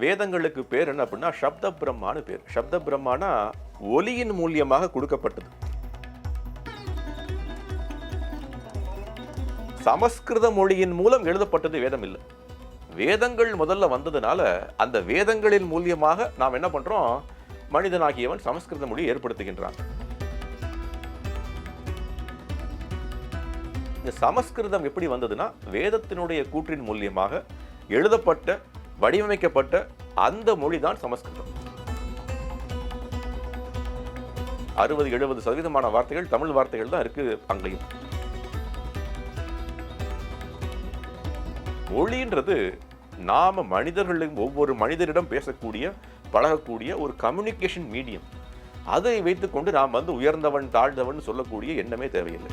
வேதங்களுக்கு பேர் என்ன அப்படின்னா சப்த பிரம்மான்னு பேர். சப்த பிரம்மானா ஒலியின் மூலியமாக கொடுக்கப்பட்டது. சமஸ்கிருத மொழியின் மூலம் எழுதப்பட்டது வேதம் இல்லை. வேதங்கள் முதல்ல வந்ததுனால அந்த வேதங்களின் மூலியமாக நாம் என்ன பண்றோம்? மனிதனாகியவன் சமஸ்கிருத மொழியை ஏற்படுத்துகின்றான். இந்த சமஸ்கிருதம் எப்படி வந்ததுன்னா வேதத்தினுடைய கூற்றின் மூலியமாக எழுதப்பட்ட வடிவமைக்கப்பட்ட அந்த மொழி தான் சமஸ்கிருதம். அறுபது எழுபது சதவீதமான வார்த்தைகள் தமிழ் வார்த்தைகள் தான் இருக்கு அங்கேயும் மொழின்றது நாம மனிதர்களும் ஒவ்வொரு மனிதரிடம் பேசக்கூடிய பழகக்கூடிய ஒரு கம்யூனிகேஷன் மீடியம் அதை வைத்துக்கொண்டு நாம் வந்து உயர்ந்தவன் தாழ்ந்தவன் சொல்லக்கூடிய எண்ணமே தேவையில்லை.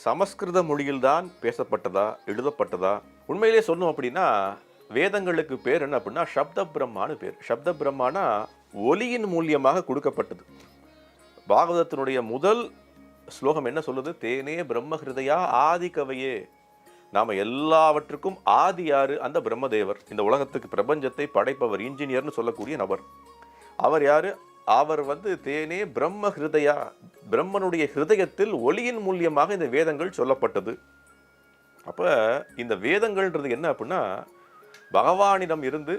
சமஸ்கிருத மொழியில்தான் பேசப்பட்டதா எழுதப்பட்டதா? உண்மையிலே சொன்னோம் அப்படின்னா வேதங்களுக்கு பேர் என்ன அப்படின்னா சப்த பிரம்மான்னு பேர். சப்த பிரம்மானா ஒலியின் மூலியமாக கொடுக்கப்பட்டது. பாகவதத்தினுடைய முதல் ஸ்லோகம் என்ன சொல்லுது? தேனே பிரம்ம ஹிருதயா ஆதி கவையே நாம் எல்லாவற்றுக்கும் ஆதி யாரு? அந்த பிரம்மதேவர். இந்த உலகத்துக்கு பிரபஞ்சத்தை படைப்பவர் இன்ஜினியர்னு சொல்லக்கூடிய நபர். அவர் யார்? அவர் வந்து தேனே பிரம்ம ஹிருதயா பிரம்மனுடைய ஹிருதயத்தில் ஒளியின் மூலியமாக இந்த வேதங்கள் சொல்லப்பட்டது. அப்போ இந்த வேதங்கள்ன்றது என்ன அப்படின்னா பகவானிடம் இருந்து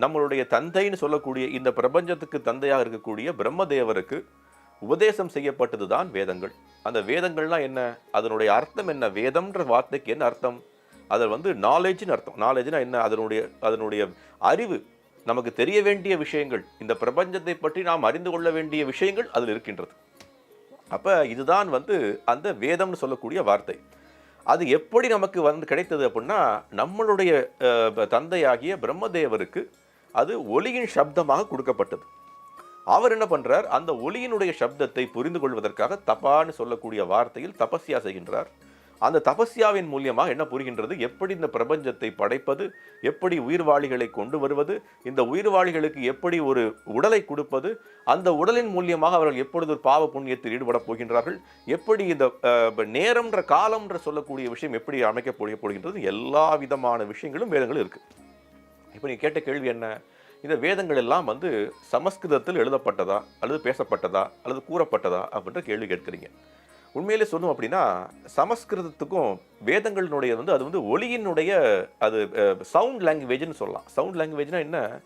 நம்மளுடைய தந்தைன்னு சொல்லக்கூடிய இந்த பிரபஞ்சத்துக்கு தந்தையாக இருக்கக்கூடிய பிரம்மதேவருக்கு உபதேசம் செய்யப்பட்டது தான் வேதங்கள். அந்த வேதங்கள்லாம் என்ன? அதனுடைய அர்த்தம் என்ன? வேதம்ன்ற வார்த்தைக்கு என்ன அர்த்தம்? அதில் வந்து நாலேஜ்னு அர்த்தம். நாலேஜ்னா என்ன? அதனுடைய அதனுடைய அறிவு. நமக்கு தெரிய வேண்டிய விஷயங்கள் இந்த பிரபஞ்சத்தை பற்றி நாம் அறிந்து கொள்ள வேண்டிய விஷயங்கள் அதில் இருக்கின்றது. அப்போ இதுதான் வந்து அந்த வேதம்னு சொல்லக்கூடிய வார்த்தை. அது எப்படி நமக்கு வந்து கிடைத்தது அப்படின்னா நம்மளுடைய தந்தையாகிய பிரம்மதேவருக்கு அது ஒலியின் சப்தமாக கொடுக்கப்பட்டது. அவர் என்ன பண்ணுறார் அந்த ஒலியினுடைய சப்தத்தை புரிந்து கொள்வதற்காக தப்பான்னு சொல்லக்கூடிய வார்த்தையில் தபஸ்யா செய்கின்றார். அந்த தபஸ்யாவின் மூலியமாக என்ன புரிகின்றது? எப்படி இந்த பிரபஞ்சத்தை படைப்பது? எப்படி உயிர்வாளிகளை கொண்டு வருவது? இந்த உயிர்வாளிகளுக்கு எப்படி ஒரு உடலை கொடுப்பது? அந்த உடலின் மூலியமாக அவர்கள் எப்பொழுது ஒரு பாவ புண்ணியத்தில் ஈடுபடப் போகின்றார்கள்? எப்படி இந்த நேரம்ன்ற காலம்ன்ற சொல்லக்கூடிய விஷயம் எப்படி அமைக்கப்பட போகின்றது? எல்லா விதமான விஷயங்களும் வேதங்கள் இருக்கு. இப்போ நீ கேட்ட கேள்வி என்ன? இந்த வேதங்கள் எல்லாம் வந்து சமஸ்கிருதத்தில் எழுதப்பட்டதா? அல்லது பேசப்பட்டதா? அல்லது கூறப்பட்டதா? அப்படின்ற கேள்வி கேட்குறீங்க. உண்மையிலே சொல்லணும் அப்படின்னா சமஸ்கிருதத்துக்கும் வேதங்களினுடைய வந்து அது வந்து ஒளியினுடைய அது சவுண்ட் லாங்குவேஜ்னு சொல்லலாம். சவுண்ட் லாங்குவேஜ்னால் என்ன?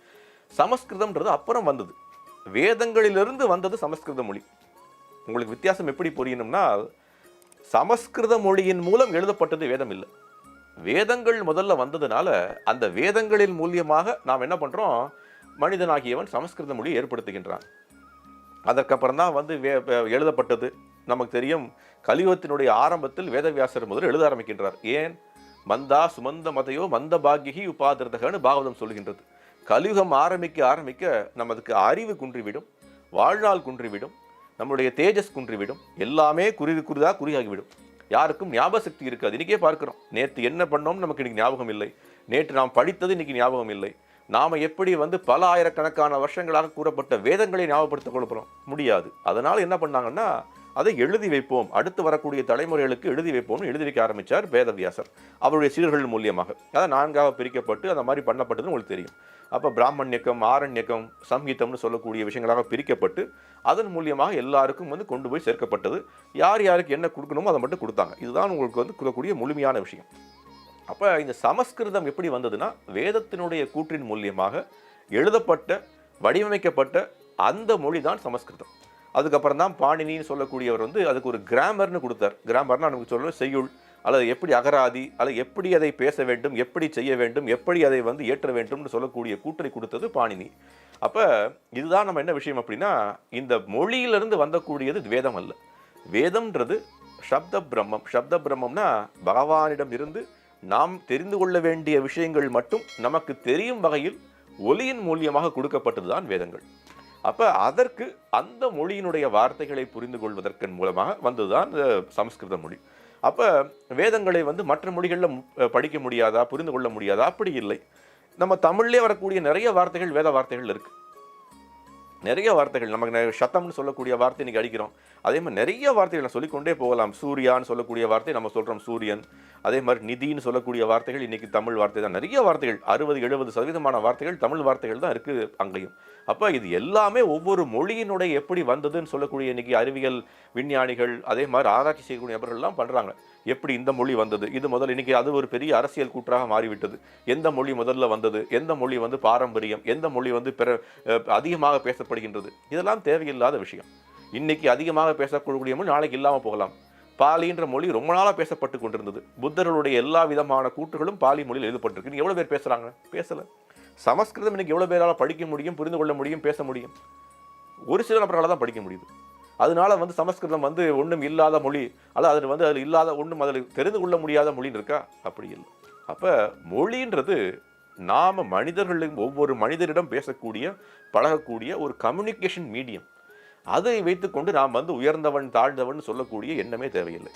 சமஸ்கிருதம்ன்றது அப்புறம் வந்தது. வேதங்களிலிருந்து வந்தது சமஸ்கிருத மொழி. உங்களுக்கு வித்தியாசம் எப்படி புரியணும்னா சமஸ்கிருத மொழியின் மூலம் எழுதப்பட்டது வேதம் இல்லை. வேதங்கள் முதல்ல வந்ததுனால அந்த வேதங்களின் மூலியமாக நாம் என்ன பண்ணுறோம் மனிதனாகியவன் சமஸ்கிருத மொழியை ஏற்படுத்துகின்றான். அதற்கப்புறம் தான் வந்து வே- எழுதப்பட்டது. நமக்கு தெரியும் கலியுகத்தினுடைய ஆரம்பத்தில் வேதவியாசர் முதல் எழுத ஆரம்பிக்கின்றார். ஏன்? மந்தா சுமந்த மதையோ மந்த பாக்கியகி உபாதிரதகன்னு பாகவதம் சொல்கின்றது. கலியுகம் ஆரம்பிக்க ஆரம்பிக்க நமக்கு அறிவு குன்றிவிடும் வாழ்நாள் குன்றிவிடும் நம்முடைய தேஜஸ் குன்றிவிடும் எல்லாமே குருதி குருதா குறியாகிவிடும் யாருக்கும் ஞாபக சக்தி இருக்காது. இன்றைக்கே பார்க்குறோம். நேற்று என்ன பண்ணோம் நமக்கு இன்றைக்கி ஞாபகம் இல்லை. நேற்று நாம் படித்தது இன்றைக்கி ஞாபகம் இல்லை. நாம் எப்படி வந்து பல ஆயிரக்கணக்கான வருஷங்களாக கூறப்பட்ட வேதங்களை ஞாபகப்படுத்த கொடுக்குறோம் முடியாது. அதனால் என்ன பண்ணாங்கன்னா அதை எழுதி வைப்போம். அடுத்து வரக்கூடிய தலைமுறைகளுக்கு எழுதி வைப்போம்னு எழுதி வைக்க ஆரம்பிச்சார் வேதவியாசர். அவருடைய சீடர்கள் மூலியமாக. அதான் நான்காக பிரிக்கப்பட்டு அந்த மாதிரி பண்ணப்பட்டதுன்னு உங்களுக்கு தெரியும். அப்போ பிராமணியக்கம் ஆரண்யக்கம் சங்கீதம்னு சொல்லக்கூடிய விஷயங்களாக பிரிக்கப்பட்டு அதன் மூலியமாக எல்லாருக்கும் வந்து கொண்டு போய் சேர்க்கப்பட்டது. யார் யாருக்கு என்ன கொடுக்கணுமோ அதை மட்டும் கொடுத்தாங்க. இதுதான் உங்களுக்கு வந்து கொடுக்கக்கூடிய முழுமையான விஷயம். அப்போ இந்த சமஸ்கிருதம் எப்படி வந்ததுன்னா வேதத்தினுடைய கூற்றின் மூலியமாக எழுதப்பட்ட வடிவமைக்கப்பட்ட அந்த மொழி தான் சமஸ்கிருதம். அதுக்கப்புறம் தான் பாணினின்னு சொல்லக்கூடியவர் வந்து அதுக்கு ஒரு கிராமர்னு கொடுத்தார். கிராமர்னா நமக்கு சொல்லணும் செய்யுள் அல்லது எப்படி அகராதி அல்லது எப்படி அதை பேச வேண்டும் எப்படி செய்ய வேண்டும் எப்படி அதை வந்து ஏற்ற வேண்டும்னு சொல்லக்கூடிய கூற்றை கொடுத்தது பாணினி. அப்போ இதுதான் நம்ம என்ன விஷயம் அப்படின்னா இந்த மொழியிலிருந்து வந்தக்கூடியது வேதம் அல்ல. வேதம்ன்றது சப்த பிரம்மம். சப்த பிரம்மம்னா பகவானிடம் இருந்து நாம் தெரிந்து கொள்ள வேண்டிய விஷயங்கள் மட்டும் நமக்கு தெரியும் வகையில் ஒலியின் மூலியமாக கொடுக்கப்பட்டது தான் வேதங்கள். அப்போ அதற்கு அந்த மொழியினுடைய வார்த்தைகளை புரிந்து கொள்வதற்கன் மூலமாக வந்ததுதான் இந்த சமஸ்கிருத மொழி. அப்போ வேதங்களை வந்து மற்ற மொழிகளில் படிக்க முடியாதா புரிந்து கொள்ள முடியாதா? அப்படி இல்லை. நம்ம தமிழ்லேயே வரக்கூடிய நிறைய வார்த்தைகள் வேத வார்த்தைகள் இருக்கு. நிறைய வார்த்தைகள் நமக்கு நெ- சத்தம்னு சொல்லக்கூடிய வார்த்தை இன்றைக்கி அடிக்கிறோம். அதே மாதிரி நிறைய வார்த்தைகள் நான் சொல்லிக்கொண்டே போகலாம். சூர்யான்னு சொல்லக்கூடிய வார்த்தை நம்ம சொல்றோம் சூரியன். அதே மாதிரி நிதின்னு சொல்லக்கூடிய வார்த்தைகள் இன்னைக்கு தமிழ் வார்த்தை தான். நிறைய வார்த்தைகள் அறுபது எழுபது சதவீதமான வார்த்தைகள் தமிழ் வார்த்தைகள் தான் இருக்குது அங்கேயும். அப்போ இது எல்லாமே ஒவ்வொரு மொழியினுடைய எப்படி வந்ததுன்னு சொல்லக்கூடிய இன்னைக்கு அறிவியல் விஞ்ஞானிகள் அதே மாதிரி ஆராய்ச்சி செய்யக்கூடிய நபர்கள்லாம் பண்றாங்க. எப்படி இந்த மொழி வந்தது? இது முதல்ல இன்னைக்கு அது ஒரு பெரிய அரசியல் கூற்றாக மாறிவிட்டது. எந்த மொழி முதல்ல வந்தது? எந்த மொழி வந்து பாரம்பரியம்? எந்த மொழி வந்து பிற அதிகமாக பேசப்படும் பேசப்படுகின்றது இதெல்லாம் தேவையில்லாத விஷயம். இன்னைக்கு அதிகமாக பேசக்கூடிய மொழி நாளைக்கு இல்லாமல் போகலாம். பாலின்ற மொழி ரொம்ப நாளாக பேசப்பட்டு கொண்டிருந்தது. புத்தர்களுடைய எல்லா விதமான கூற்றுகளும் பாலி மொழியில் எழுதப்பட்டிருக்கு. எவ்வளோ பேர் பேசுகிறாங்க பேசலை. சமஸ்கிருதம் இன்னைக்கு எவ்வளோ பேரால் படிக்க முடியும் புரிந்து கொள்ள முடியும் பேச முடியும்? ஒரு சில நபர்களால் தான் படிக்க முடியுது. அதனால வந்து சமஸ்கிருதம் வந்து ஒன்றும் இல்லாத மொழி அல்ல அதில் வந்து அதில் இல்லாத ஒன்றும் அதில் தெரிந்து கொள்ள முடியாத மொழின்னு இருக்கா? அப்படி இல்லை. அப்போ மொழின்றது நாம் மனிதர்களும் ஒவ்வொரு மனிதரிடம் பேசக்கூடிய பழகக்கூடிய ஒரு கம்யூனிகேஷன் மீடியம் அதை வைத்துக்கொண்டு நாம் வந்து உயர்ந்தவன் தாழ்ந்தவன் சொல்லக்கூடிய எண்ணமே தேவையில்லை.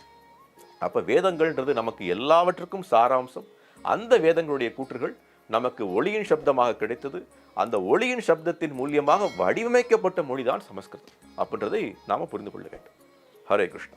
அப்போ வேதங்கள்ன்றது நமக்கு எல்லாவற்றுக்கும் சாராம்சம். அந்த வேதங்களுடைய கூற்றுகள் நமக்கு ஒளியின் சப்தமாக கிடைத்தது. அந்த ஒளியின் சப்தத்தின் மூலியமாக வடிவமைக்கப்பட்ட மொழிதான் சமஸ்கிருதம். அப்படின்றதை நாம் புரிந்து கொள்ள வேண்டும். ஹரே கிருஷ்ணா.